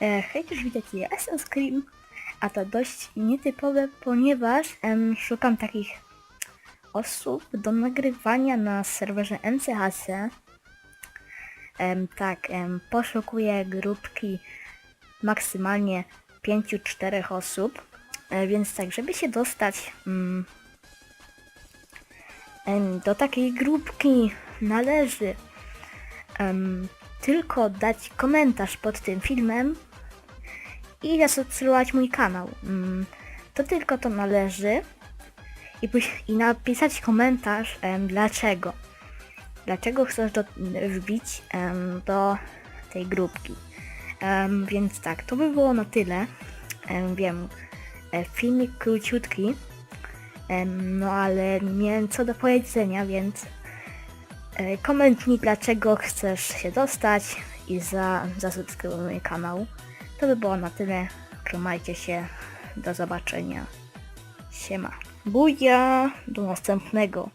E, hej, też witajcie, ja jestem Scream, a to dość nietypowe, ponieważ em, szukam takich osób do nagrywania na serwerze MCHC. Em, tak, em, poszukuję grupki maksymalnie 5-4 osób, e, więc tak, żeby się dostać mm, em, do takiej grupki należy em, tylko dać komentarz pod tym filmem i zasubskrybować mój kanał. Mm, to tylko to należy. I, i napisać komentarz em, dlaczego. Dlaczego chcesz do, wbić em, do tej grupki. Em, więc tak, to by było na tyle. Em, wiem, e, filmik króciutki. Em, no ale nie wiem co do powiedzenia, więc E, Komentuj dlaczego chcesz się dostać i za, zasubskrybuj mój kanał. To by było na tyle. Trzymajcie się. Do zobaczenia. Siema. Buja. Do następnego.